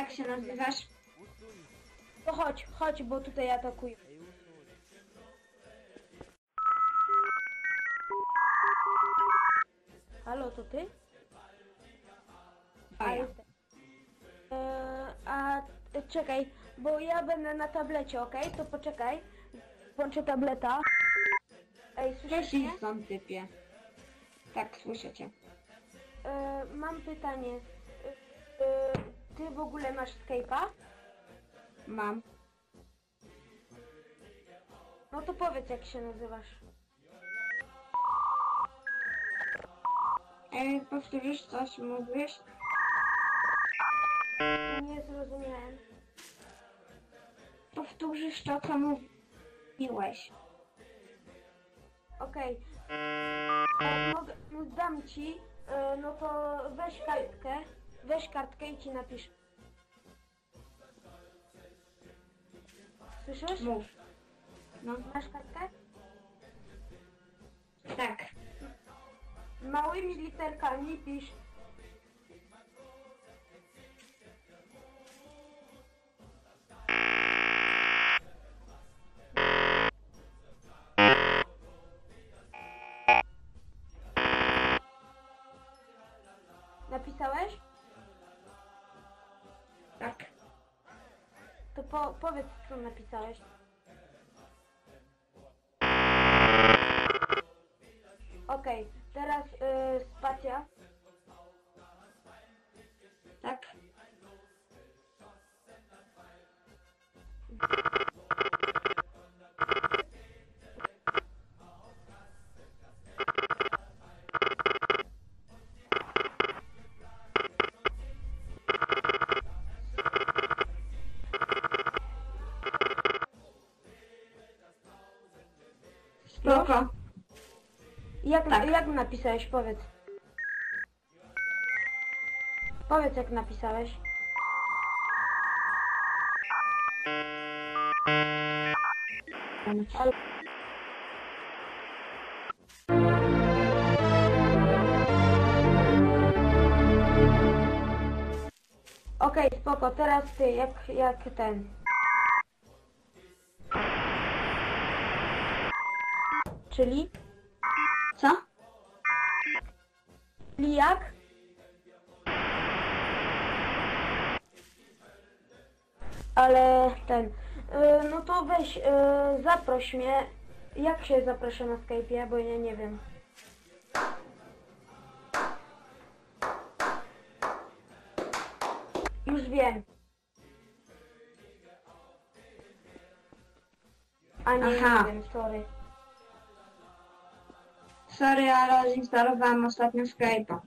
jak się nazywasz? To chodź, chodź, bo tutaj atakują. Halo, to ty? A ja. E, a e, czekaj, bo ja będę na tablecie, okej? To poczekaj. Włączę tableta. Ej, słyszysz Cześć, mnie? są typie. Tak, słyszę cię. E, mam pytanie. E, e, ty w ogóle masz Skype'a? Mam. No to powiedz jak się nazywasz. E, powtórzysz coś, mówisz? Nie zrozumiałem. Powtórzysz to, co mówiłeś. Okej. E, Mogę, no dam ci, e, no to weź kartkę, weź kartkę i ci napisz. Słyszysz? Mów. No, Masz kartkę? tak. Małymi literkami pisz. Napisałeś? Tak. To po, powiedz co napisałeś. Okej, teraz y, spacja. Spoko. Jak, Tak. jak napisałeś? Powiedz. Powiedz jak napisałeś. Ale... Okej, spoko, teraz ty, jak, jak ten. Czyli? Co? Czyli jak? Ale ten, y, no to weź, y, zaproś mnie. Jak się zaprasza na Skype'ie, bo ja nie wiem. Już wiem. A nie, Aha. nie wiem, sorry. Sorry, ale zinstalowałem ostatnio Skype'a.